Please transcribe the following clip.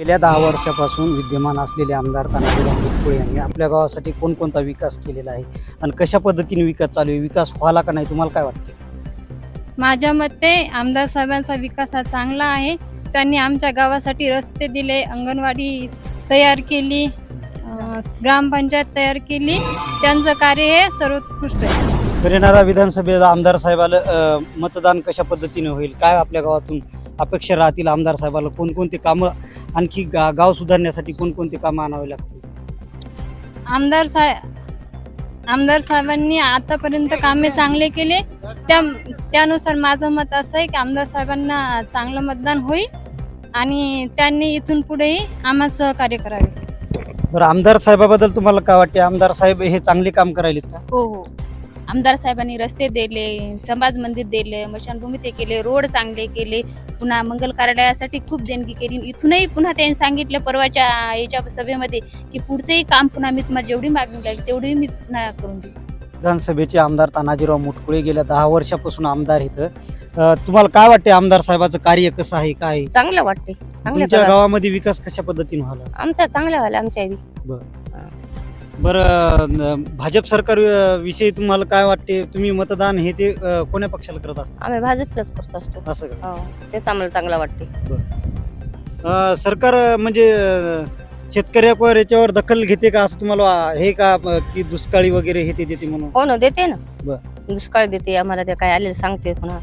गेल्या दहा वर्षापासून विद्यमान असलेले आमदार तानाजीराव मुटकुळे यांनी आपल्या गावासाठी कोणकोणता विकास केलेला आहे आणि कशा पद्धतीने विकास चालू आहे? विकास व्हायला का नाही? तुम्हाला काय वाटते माझ्या मते आमदार साहेबांचा विकास हा चांगला आहे. त्यांनी आमच्या गावासाठी रस्ते दिले अंगणवाडी तयार केली ग्रामपंचायत तयार केली. त्यांचं कार्य हे सर्वोत्कृष्ट आहे. येणाऱ्या विधानसभेला आमदार साहेबाला मतदान कशा पद्धतीने होईल? काय आपल्या गावातून अपेक्षा राहतील आमदार साहेबाला कोणकोणती कामं आणखी गा गाव सुधारण्यासाठी कोणकोणती कामं आणावी लागतील? आमदार साहेब आमदार साहेबांनी आतापर्यंत कामे चांगले केले. त्या त्यानुसार माझं मत असं आहे की आमदार साहेबांना चांगलं मतदान होईल आणि त्यांनी इथून पुढेही आम्हाला सहकार्य करावे. बरं आमदार साहेबाबद्दल तुम्हाला काय वाटते? आमदार साहेब हे चांगले काम करायलेत का? हो हो. आमदार साहेबांनी रस्ते दिले समाज मंदिर दिले मशानभूमी ते केले रोड चांगले केले पुन्हा मंगल कार्यालयासाठी खूप देणगी केली. इथूनही पुन्हा त्यांनी सांगितलं परवाच्या याच्या सभेमध्ये की पुढचंही काम पुन्हा मी तुम्हाला जेवढी मागणी लागेल तेवढी मी पुन्हा करून देईन विधानसभेचे आमदार तानाजीराव मुटकुळे गेल्या दहा वर्षापासून आमदार इथं. तुम्हाला काय वाटते आमदार साहेबाचं कार्य कसं आहे काय आहे? चांगलं वाटते तुमच्या. गावामध्ये विकास कशा पद्धतीने व्हायला? आमचा चांगला झाला आमच्या बी बरं भाजप सरकार विषयी तुम्हाला काय वाटते? तुम्ही मतदान हे ते अ, कोण्या पक्षाला करत असता? आम्ही भाजपलाच करत असतो. असं का? हो तेच आम्हाला चांगलं वाटते. अ, सरकार अ, म्हणजे अ, शेतकऱ्यावर याच्यावर दखल घेते का? असं तुम्हाला वा- हे का अ, की दुष्काळी वगैरे हे ते देते म्हणून? हो ना देते ना. बर. दुष्काळ देते आम्हाला ते काय आलेलं सांगते पुन्हा.